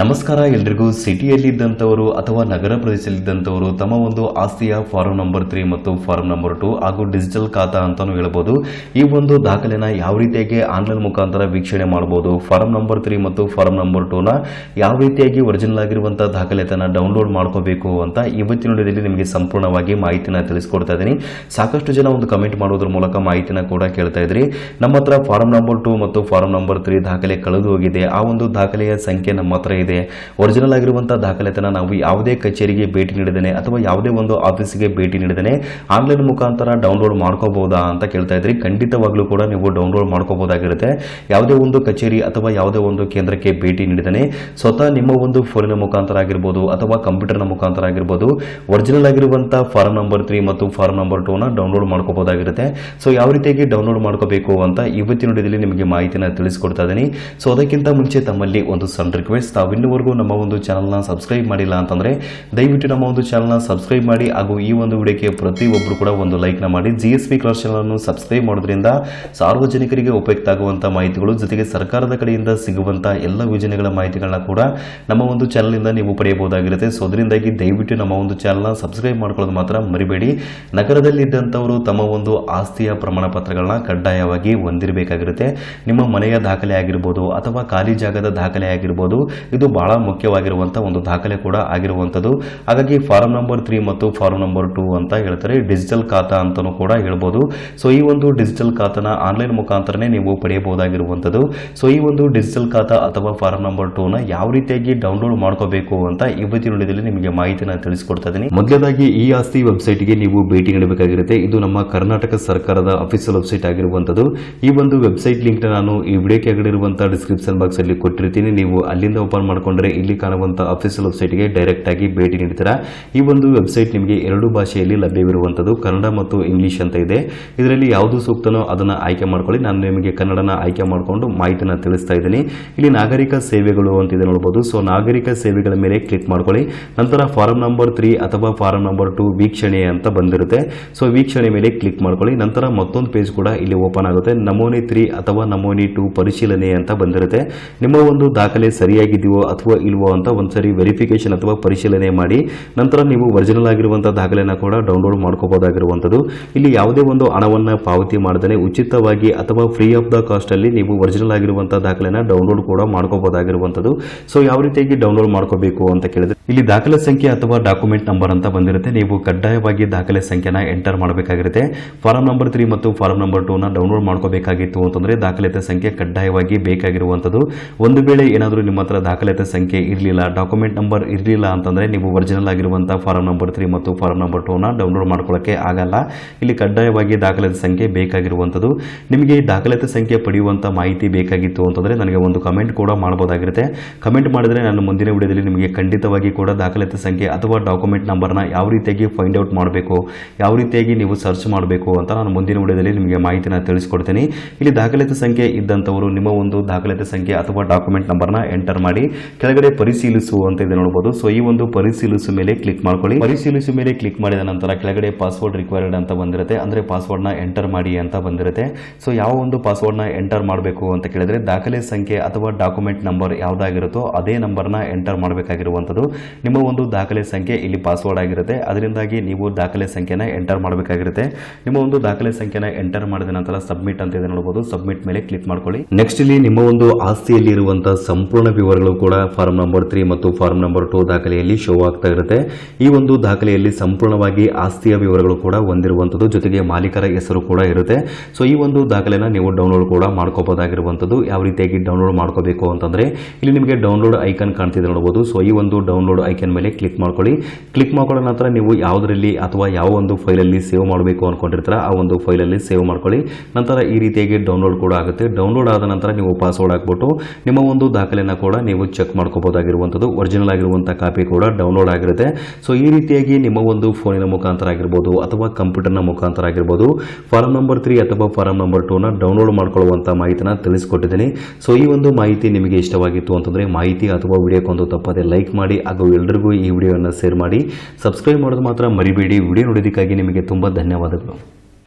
ನಮಸ್ಕಾರ, ಎಲ್ರಿಗೂ ಸಿಟಿಯಲ್ಲಿದ್ದಂಥವರು ಅಥವಾ ನಗರ ಪ್ರದೇಶದಲ್ಲಿದ್ದಂಥವರು ತಮ್ಮ ಒಂದು ಆಸ್ತಿಯ ಫಾರ್ಮ್ ನಂಬರ್ ತ್ರೀ ಮತ್ತು ಫಾರ್ಮ್ ನಂಬರ್ ಟು ಹಾಗೂ ಡಿಜಿಟಲ್ ಖಾತಾ ಅಂತಾನೂ ಹೇಳ್ಬೋದು. ಈ ಒಂದು ದಾಖಲೆನ ಯಾವ ರೀತಿಯಾಗಿ ಆನ್ಲೈನ್ ಮುಖಾಂತರ ವೀಕ್ಷಣೆ ಮಾಡಬಹುದು ಫಾರ್ಮ್ ನಂಬರ್ ತ್ರೀ ಮತ್ತು ಫಾರ್ಮ್ ನಂಬರ್ ಟೂನ ಯಾವ ರೀತಿಯಾಗಿ ಒರಿಜಿನಲ್ ಆಗಿರುವಂತಹ ದಾಖಲೆತನ ಡೌನ್ಲೋಡ್ ಮಾಡ್ಕೋಬೇಕು ಅಂತ ಇವತ್ತಿನ ವಿಡಿಯೋದಲ್ಲಿ ನಿಮಗೆ ಸಂಪೂರ್ಣವಾಗಿ ಮಾಹಿತಿನ ತಿಳಿಸ್ಕೊಡ್ತಾ ಇದ್ದೀನಿ. ಸಾಕಷ್ಟು ಜನ ಒಂದು ಕಮೆಂಟ್ ಮಾಡೋದ್ರ ಮೂಲಕ ಮಾಹಿತಿನ ಕೂಡ ಕೇಳ್ತಾ ಇದ್ರಿ. ನಮ್ಮ ಹತ್ರ ಫಾರಂ ನಂಬರ್ ಟು ಮತ್ತು ಫಾರ್ಮ್ ನಂಬರ್ ತ್ರೀ ದಾಖಲೆ ಕಳೆದು ಹೋಗಿದೆ. ಆ ಒಂದು ದಾಖಲೆಯ ಸಂಖ್ಯೆ ನಮ್ಮ ಹತ್ರ ಇದೆ. ಒರಿಜಿನಲ್ ಆಗಿರುವಂತಹ ದಾಖಲೆತನ ನಾವು ಯಾವುದೇ ಕಚೇರಿಗೆ ಭೇಟಿ ನೀಡಿದ್ದೇನೆ ಅಥವಾ ಯಾವುದೇ ಒಂದು ಆಫೀಸಿಗೆ ಭೇಟಿ ನೀಡಿದ್ದೇನೆ. ಆನ್ಲೈನ್ ಮುಖಾಂತರ ಡೌನ್ಲೋಡ್ ಮಾಡ್ಕೋಬಹುದಾ ಅಂತ ಕೇಳ್ತಾ ಇದ್ರಿ. ಖಂಡಿತವಾಗ್ಲೂ ಕೂಡ ನೀವು ಡೌನ್ಲೋಡ್ ಮಾಡ್ಕೋಬಹುದಾಗಿರುತ್ತೆ. ಯಾವುದೇ ಒಂದು ಕಚೇರಿ ಅಥವಾ ಯಾವುದೇ ಒಂದು ಕೇಂದ್ರಕ್ಕೆ ಭೇಟಿ ನೀಡಿದ್ದೇನೆ. ಸ್ವತಃ ನಿಮ್ಮ ಒಂದು ಫೋನಿನ ಮುಖಾಂತರ ಆಗಿರ್ಬೋದು ಅಥವಾ ಕಂಪ್ಯೂಟರ್ನ ಮುಖಾಂತರ ಆಗಿರ್ಬೋದು ಒರಿಜಿನಲ್ ಆಗಿರುವಂತಹ ಫಾರ್ಮ್ ನಂಬರ್ ತ್ರೀ ಮತ್ತು ಫಾರ್ಮ್ ನಂಬರ್ ಟೂ ನ ಡೌನ್ಲೋಡ್ ಮಾಡ್ಕೋಬಹುದಾಗಿರುತ್ತೆ. ಸೊ, ಯಾವ ರೀತಿಯಾಗಿ ಡೌನ್ಲೋಡ್ ಮಾಡ್ಕೋಬೇಕು ಅಂತ ಇವತ್ತಿನ ನಿಮಗೆ ಮಾಹಿತಿನ ತಿಳಿಸ್ಕೊಡ್ತಾ ಇದ್ದೀನಿ. ಸೊ, ಅದಕ್ಕಿಂತ ಮುಂಚೆ ತಮ್ಮಲ್ಲಿ ಒಂದು ಸಣ್ಣ ರಿಕ್ವೆಸ್ಟ್ ತಾವು ಇನ್ನೂವರೆಗೂ ನಮ್ಮ ಒಂದು ಚಾನಲ್ನ ಸಬ್ಸ್ಕ್ರೈಬ್ ಮಾಡಿಲ್ಲ ಅಂತಂದರೆ ದಯವಿಟ್ಟು ನಮ್ಮ ಒಂದು ಚಾನಲ್ನ ಸಬ್ಸ್ಕ್ರೈಬ್ ಮಾಡಿ ಹಾಗೂ ಈ ಒಂದು ವಿಡಿಯೋಕ್ಕೆ ಪ್ರತಿಯೊಬ್ಬರು ಕೂಡ ಒಂದು ಲೈಕ್ನ ಮಾಡಿ. ಜಿ ಎಸ್ ಬಿ ಕ್ಲಾಸ್ ಚಾನಲನ್ನು ಸಬ್ಸ್ಕ್ರೈಬ್ ಮಾಡೋದ್ರಿಂದ ಸಾರ್ವಜನಿಕರಿಗೆ ಉಪಯುಕ್ತ ಆಗುವಂಥ ಮಾಹಿತಿಗಳು, ಜೊತೆಗೆ ಸರ್ಕಾರದ ಕಡೆಯಿಂದ ಸಿಗುವಂಥ ಎಲ್ಲ ಯೋಜನೆಗಳ ಮಾಹಿತಿಗಳನ್ನ ಕೂಡ ನಮ್ಮ ಒಂದು ಚಾನಲ್ನಿಂದ ನೀವು ಪಡೆಯಬಹುದಾಗಿರುತ್ತೆ. ಸೊ ಅದರಿಂದಾಗಿ ದಯವಿಟ್ಟು ನಮ್ಮ ಒಂದು ಚಾನಲ್ನ ಸಬ್ಸ್ಕ್ರೈಬ್ ಮಾಡ್ಕೊಳ್ಳೋದು ಮಾತ್ರ ಮರಿಬೇಡಿ. ನಗರದಲ್ಲಿದ್ದಂಥವರು ತಮ್ಮ ಒಂದು ಆಸ್ತಿಯ ಪ್ರಮಾಣ ಪತ್ರಗಳನ್ನ ಕಡ್ಡಾಯವಾಗಿ ಹೊಂದಿರಬೇಕಾಗಿರುತ್ತೆ. ನಿಮ್ಮ ಮನೆಯ ದಾಖಲೆ ಆಗಿರ್ಬೋದು ಅಥವಾ ಖಾಲಿ ಜಾಗದ ದಾಖಲೆ ಆಗಿರ್ಬೋದು. ಇದು ಬಹಳ ಮುಖ್ಯವಾಗಿರುವಂತಹ ಒಂದು ದಾಖಲೆ ಕೂಡ ಆಗಿರುವಂತದ್ದು. ಹಾಗಾಗಿ ಫಾರಂ ನಂಬರ್ ತ್ರೀ ಮತ್ತು ಫಾರಂ ನಂಬರ್ ಟೂ ಅಂತ ಹೇಳ್ತಾರೆ. ಡಿಜಿಟಲ್ ಖಾತಾ ಅಂತಲೂ ಕೂಡ ಹೇಳ್ಬೋದು. ಸೊ, ಈ ಒಂದು ಡಿಜಿಟಲ್ ಖಾತಾನ ಆನ್ಲೈನ್ ಮುಖಾಂತರನೇ ನೀವು ಪಡೆಯಬಹುದಾಗಿರುವಂತದ್ದು. ಸೊ, ಈ ಒಂದು ಡಿಜಿಟಲ್ ಖಾತಾ ಅಥವಾ ಫಾರಂ ನಂಬರ್ ಟೂನ ಯಾವ ರೀತಿಯಾಗಿ ಡೌನ್ಲೋಡ್ ಮಾಡ್ಕೋಬೇಕು ಅಂತ ಇವತ್ತಿನ ವಿಡಿಯೋದಲ್ಲಿ ನಿಮಗೆ ಮಾಹಿತಿನ ತಿಳಿಸಿಕೊಡ್ತಾ ಇದ್ದೀನಿ. ಮೊದಲದಾಗಿ ಈ ಆಸ್ತಿ ವೆಬ್ಸೈಟ್ಗೆ ನೀವು ಭೇಟಿ ನೀಡಬೇಕಾಗಿರುತ್ತೆ. ಇದು ನಮ್ಮ ಕರ್ನಾಟಕ ಸರ್ಕಾರದ ಅಫಿಷಿಯಲ್ ವೆಬ್ಸೈಟ್ ಆಗಿರುವಂಥದ್ದು ಈ ಒಂದು ವೆಬ್ಸೈಟ್ ಲಿಂಕ್ ನಾನು ಈ ವಿಡಿಯೋ ಕೆಳಗಡೆ ಇರುವಂತಹ ಡಿಸ್ಕ್ರಿಪ್ಷನ್ ಬಾಕ್ಸ್ ಅಲ್ಲಿ ಕೊಟ್ಟಿರ್ತೀನಿ. ನೀವು ಅಲ್ಲಿಂದ ಓಪನ್ ಮಾಡ್ಕೊಂಡ್ರೆ ಇಲ್ಲಿ ಕಾಣುವಂತ ಅಫಿಷಿಯಲ್ ವೆಬ್ಸೈಟ್ಗೆ ಡೈರೆಕ್ಟ್ ಆಗಿ ಭೇಟಿ ನೀಡ್ತೀರಾ? ಈ ಒಂದು ವೆಬ್ಸೈಟ್ ನಿಮಗೆ ಎರಡು ಭಾಷೆಯಲ್ಲಿ ಲಭ್ಯವಿರುವಂತದ್ದು ಕನ್ನಡ ಮತ್ತು ಇಂಗ್ಲಿಷ್ ಅಂತ ಇದೆ. ಇದರಲ್ಲಿ ಯಾವುದು ಸೂಕ್ತನೋ ಅದನ್ನ ಆಯ್ಕೆ ಮಾಡ್ಕೊಳ್ಳಿ. ನಾನು ನಿಮಗೆ ಕನ್ನಡನ ಆಯ್ಕೆ ಮಾಡಿಕೊಂಡು ಮಾಹಿತಿನ ತಿಳಿಸ್ತಾ ಇದ್ದೀನಿ. ಇಲ್ಲಿ ನಾಗರಿಕ ಸೇವೆಗಳು ಅಂತ ಇದೆ ನೋಡಬಹುದು ಸೊ ನಾಗರಿಕ ಸೇವೆಗಳ ಮೇಲೆ ಕ್ಲಿಕ್ ಮಾಡ್ಕೊಳ್ಳಿ. ನಂತರ ಫಾರಂ ನಂಬರ್ ತ್ರೀ ಅಥವಾ ಫಾರಂ ನಂಬರ್ ಟು ವೀಕ್ಷಣೆ ಅಂತ ಬಂದಿರುತ್ತೆ. ಸೊ ವೀಕ್ಷಣೆ ಮೇಲೆ ಕ್ಲಿಕ್ ಮಾಡ್ಕೊಳ್ಳಿ. ನಂತರ ಮತ್ತೊಂದು ಪೇಜ್ ಕೂಡ ಇಲ್ಲಿ ಓಪನ್ ಆಗುತ್ತೆ. ನಮೋನಿ ತ್ರೀ ಅಥವಾ ನಮೋನಿ ಟು ಪರಿಶೀಲನೆ ಅಂತ ಬಂದಿರುತ್ತೆ. ನಿಮ್ಮ ಒಂದು ದಾಖಲೆ ಸರಿಯಾಗಿದೆಯೋ ಅಥವಾ ಇಲ್ವೋ ಅಂತ ಒಂದ್ಸರಿ ವೆರಿಫಿಕೇಶನ್ ಅಥವಾ ಪರಿಶೀಲನೆ ಮಾಡಿ, ನಂತರ ನೀವು ಒರಿಜಿನಲ್ ಆಗಿರುವಂತಹ ದಾಖಲೆನ ಕೂಡ ಡೌನ್ಲೋಡ್ ಮಾಡ್ಕೋಬಹುದಾಗಿರುವಂಥದ್ದು. ಇಲ್ಲಿ ಯಾವುದೇ ಒಂದು ಹಣವನ್ನ ಪಾವತಿ ಮಾಡದೇ ಉಚಿತವಾಗಿ ಅಥವಾ ಫ್ರೀ ಆಫ್ ದ ಕಾಸ್ಟ್ ಅಲ್ಲಿ ನೀವು ಒರಿಜಿನಲ್ ಆಗಿರುವಂತಹ ದಾಖಲೆನ ಡೌನ್ಲೋಡ್ ಕೂಡ ಮಾಡ್ಕೋಬಹುದಾಗಿರುವಂಥದ್ದು. ಸೊ ಯಾವ ರೀತಿಯಾಗಿ ಡೌನ್ಲೋಡ್ ಮಾಡ್ಕೋಬೇಕು ಅಂತ ಕೇಳಿದ್ರೆ, ಇಲ್ಲಿ ದಾಖಲೆ ಸಂಖ್ಯೆ ಅಥವಾ ಡಾಕ್ಯುಮೆಂಟ್ ನಂಬರ್ ಅಂತ ಬಂದಿರುತ್ತೆ. ನೀವು ಕಡ್ಡಾಯವಾಗಿ ದಾಖಲೆ ಸಂಖ್ಯೆನ ಎಂಟರ್ ಮಾಡಬೇಕಾಗಿರುತ್ತೆ. ಫಾರಂ ನಂಬರ್ ತ್ರೀ ಮತ್ತು ಫಾರಂ ನಂಬರ್ ಟೂನ ಡೌನ್ಲೋಡ್ ಮಾಡ್ಕೋಬೇಕಾಗಿತ್ತು ಅಂತಂದ್ರೆ ದಾಖಲೆ ಸಂಖ್ಯೆ ಕಡ್ಡಾಯವಾಗಿ ಬೇಕಾಗಿರುವಂಥದ್ದು. ಒಂದು ವೇಳೆ ಏನಾದರೂ ನಿಮ್ಮ ಹತ್ರ ದಾಖಲೆತ ಸಂಖ್ಯೆ ಇರಲಿಲ್ಲ. ಡಾಕ್ಯುಮೆಂಟ್ ನಂಬರ್ ಇರಲಿಲ್ಲ ಅಂತಂದರೆ ನೀವು ಒರಿಜಿನಲ್ ಆಗಿರುವಂಥ ಫಾರಮ್ ನಂಬರ್ ತ್ರೀ ಮತ್ತು ಫಾರಮ್ ನಂಬರ್ ಟೂನ ಡೌನ್ಲೋಡ್ ಮಾಡ್ಕೊಳ್ಳೋಕೆ ಆಗಲ್ಲ. ಇಲ್ಲಿ ಕಡ್ಡಾಯವಾಗಿ ದಾಖಲಾತಿ ಸಂಖ್ಯೆ ಬೇಕಾಗಿರುವಂಥದ್ದು. ನಿಮಗೆ ದಾಖಲೆತ ಸಂಖ್ಯೆ ಪಡೆಯುವಂಥ ಮಾಹಿತಿ ಬೇಕಾಗಿತ್ತು ಅಂತಂದರೆ ನನಗೆ ಒಂದು ಕಮೆಂಟ್ ಕೂಡ ಮಾಡ್ಬೋದಾಗಿರುತ್ತೆ. ಕಮೆಂಟ್ ಮಾಡಿದರೆ ನಾನು ಮುಂದಿನ ವಿಡಿಯೋದಲ್ಲಿ ನಿಮಗೆ ಖಂಡಿತವಾಗಿ ಕೂಡ ದಾಖಲಾತಿ ಸಂಖ್ಯೆ ಅಥವಾ ಡಾಕ್ಯುಮೆಂಟ್ ನಂಬರ್ನ ಯಾವ ರೀತಿಯಾಗಿ ಫೈಂಡ್ ಔಟ್ ಮಾಡಬೇಕು, ಯಾವ ರೀತಿಯಾಗಿ ನೀವು ಸರ್ಚ್ ಮಾಡಬೇಕು ಅಂತ ನಾನು ಮುಂದಿನ ವಿಡಿಯೋದಲ್ಲಿ ನಿಮಗೆ ಮಾಹಿತಿನ ತಿಳಿಸ್ಕೊಡ್ತೀನಿ. ಇಲ್ಲಿ ದಾಖಲಾತಿ ಸಂಖ್ಯೆ ಇದ್ದಂಥವರು ನಿಮ್ಮ ಒಂದು ದಾಖಲಾತಿ ಸಂಖ್ಯೆ ಅಥವಾ ಡಾಕ್ಯುಮೆಂಟ್ ನಂಬರ್ನ ಎಂಟರ್ ಮಾಡಿ. ಕೆಳಗಡೆ ಪರಿಶೀಲಿಸು ಅಂತ ಇದೆ ನೋಡಬಹುದು ಸೊ ಈ ಒಂದು ಪರಿಶೀಲಿಸು ಮೇಲೆ ಕ್ಲಿಕ್ ಮಾಡ್ಕೊಳ್ಳಿ. ಪರಿಶೀಲಿಸು ಮೇಲೆ ಕ್ಲಿಕ್ ಮಾಡಿದ ನಂತರ ಕೆಳಗಡೆ ಪಾಸ್ವರ್ಡ್ ರಿಕ್ವೈರ್ಡ್ ಅಂತ ಬಂದಿರುತ್ತೆ. ಅಂದ್ರೆ ನ ಎಂಟರ್ ಮಾಡಿ ಅಂತ ಬಂದಿರುತ್ತೆ. ಸೊ ಯಾವ ಒಂದು ಪಾಸ್ವರ್ಡ್ನ ಎಂಟರ್ ಮಾಡಬೇಕು ಅಂತ ಕೇಳಿದ್ರೆ ದಾಖಲೆ ಸಂಖ್ಯೆ ಅಥವಾ ಡಾಕ್ಯುಮೆಂಟ್ ನಂಬರ್ ಯಾವ್ದಾಗಿರುತ್ತೋ ಅದೇ ನಂಬರ್ನ ಎಂಟರ್ ಮಾಡಬೇಕಾಗಿರುವಂಥದ್ದು. ನಿಮ್ಮ ಒಂದು ದಾಖಲೆ ಸಂಖ್ಯೆ ಇಲ್ಲಿ ಪಾಸ್ವರ್ಡ್ ಆಗಿರುತ್ತೆ. ಅದರಿಂದಾಗಿ ನೀವು ದಾಖಲೆ ಸಂಖ್ಯೆನ ಎಂಟರ್ ಮಾಡಬೇಕಾಗಿರುತ್ತೆ. ನಿಮ್ಮ ಒಂದು ದಾಖಲೆ ಸಂಖ್ಯೆನ ಎಂಟರ್ ಮಾಡಿದ ನಂತರ ಸಬ್ಮಿಟ್ ಅಂತ ಇದೆ ನೋಡಬಹುದು ಸಬ್ಮಿಟ್ ಮೇಲೆ ಕ್ಲಿಕ್ ಮಾಡ್ಕೊಳ್ಳಿ. ನೆಕ್ಸ್ಟ್ ಇಲ್ಲಿ ನಿಮ್ಮ ಒಂದು ಆಸ್ತಿಯಲ್ಲಿ ಇರುವಂತಹ ಸಂಪೂರ್ಣ ವಿವರಗಳು ಫಾರ್ಮ್ ನಂಬರ್ ತ್ರೀ ಮತ್ತು ಫಾರ್ಮ್ ನಂಬರ್ ಟೂ ದಾಖಲೆಯಲ್ಲಿ ಶೋ ಆಗ್ತಾ ಇರುತ್ತೆ. ಈ ಒಂದು ದಾಖಲೆಯಲ್ಲಿ ಸಂಪೂರ್ಣವಾಗಿ ಆಸ್ತಿಯ ವಿವರಗಳು ಕೂಡ ಹೊಂದಿರುವಂಥದ್ದು, ಜೊತೆಗೆ ಮಾಲೀಕರ ಹೆಸರು ಕೂಡ ಇರುತ್ತೆ. ಸೊ ಈ ಒಂದು ದಾಖಲೆನ ನೀವು ಡೌನ್ಲೋಡ್ ಕೂಡ ಮಾಡ್ಕೋಬೋದಾಗಿರುವಂಥದ್ದು ಯಾವ ರೀತಿಯಾಗಿ ಡೌನ್ಲೋಡ್ ಮಾಡ್ಕೋಬೇಕು ಅಂತಂದ್ರೆ, ಇಲ್ಲಿ ನಿಮಗೆ ಡೌನ್ಲೋಡ್ ಐಕನ್ ಕಾಣ್ತಿದೆ ನೋಡಬಹುದು ಸೊ ಈ ಒಂದು ಡೌನ್ಲೋಡ್ ಐಕನ್ ಮೇಲೆ ಕ್ಲಿಕ್ ಮಾಡ್ಕೊಳ್ಳಿ. ಕ್ಲಿಕ್ ಮಾಡ್ಕೊಳ್ಳೋ ನಂತರ ನೀವು ಯಾವುದರಲ್ಲಿ ಅಥವಾ ಯಾವ ಒಂದು ಫೈಲಲ್ಲಿ ಸೇವ್ ಮಾಡಬೇಕು ಅಂದ್ಕೊಂಡಿರ್ತೀರ ಆ ಒಂದು ಫೈಲಲ್ಲಿ ಸೇವ್ ಮಾಡ್ಕೊಳ್ಳಿ. ನಂತರ ಈ ರೀತಿಯಾಗಿ ಡೌನ್ಲೋಡ್ ಕೂಡ ಆಗುತ್ತೆ. ಡೌನ್ಲೋಡ್ ಆದ ನಂತರ ನೀವು ಪಾಸ್ವರ್ಡ್ ಹಾಕ್ಬಿಟ್ಟು, ನಿಮ್ಮ ಒಂದು ದಾಖಲೆನ ಕೂಡ ನೀವು ಚೆಕ್ ಮಾಡ್ಕೋಬಹುದಾಗಿರುವಂಥದ್ದು ಒರಿಜಿನಲ್ ಆಗಿರುವಂಥ ಕಾಪಿ ಕೂಡ ಡೌನ್ಲೋಡ್ ಆಗಿರುತ್ತೆ. ಸೊ ಈ ರೀತಿಯಾಗಿ ನಿಮ್ಮ ಒಂದು ಫೋನಿನ ಮುಖಾಂತರ ಆಗಿರ್ಬೋದು ಅಥವಾ ಕಂಪ್ಯೂಟರ್ನ ಮುಖಾಂತರ ಆಗಿರ್ಬೋದು ಫಾರಂ ನಂಬರ್ ತ್ರೀ ಅಥವಾ ಫಾರಂ ನಂಬರ್ ಟೂನ ಡೌನ್ಲೋಡ್ ಮಾಡ್ಕೊಳ್ಳುವಂಥ ಮಾಹಿತಿನ ತಿಳಿಸ್ಕೊಟ್ಟಿದ್ದೀನಿ. ಸೊ ಈ ಒಂದು ಮಾಹಿತಿ ನಿಮಗೆ ಇಷ್ಟವಾಗಿತ್ತು ಅಂತಂದರೆ ಮಾಹಿತಿ ಅಥವಾ ವಿಡಿಯೋಕ್ಕೊಂದು ತಪ್ಪದೆ ಲೈಕ್ ಮಾಡಿ, ಹಾಗೂ ಎಲ್ರಿಗೂ ಈ ವಿಡಿಯೋವನ್ನು ಶೇರ್ ಮಾಡಿ. ಸಬ್ಸ್ಕ್ರೈಬ್ ಮಾಡೋದು ಮಾತ್ರ ಮರಿಬೇಡಿ. ವಿಡಿಯೋ ನೋಡೋದಕ್ಕಾಗಿ ನಿಮಗೆ ತುಂಬ ಧನ್ಯವಾದಗಳು.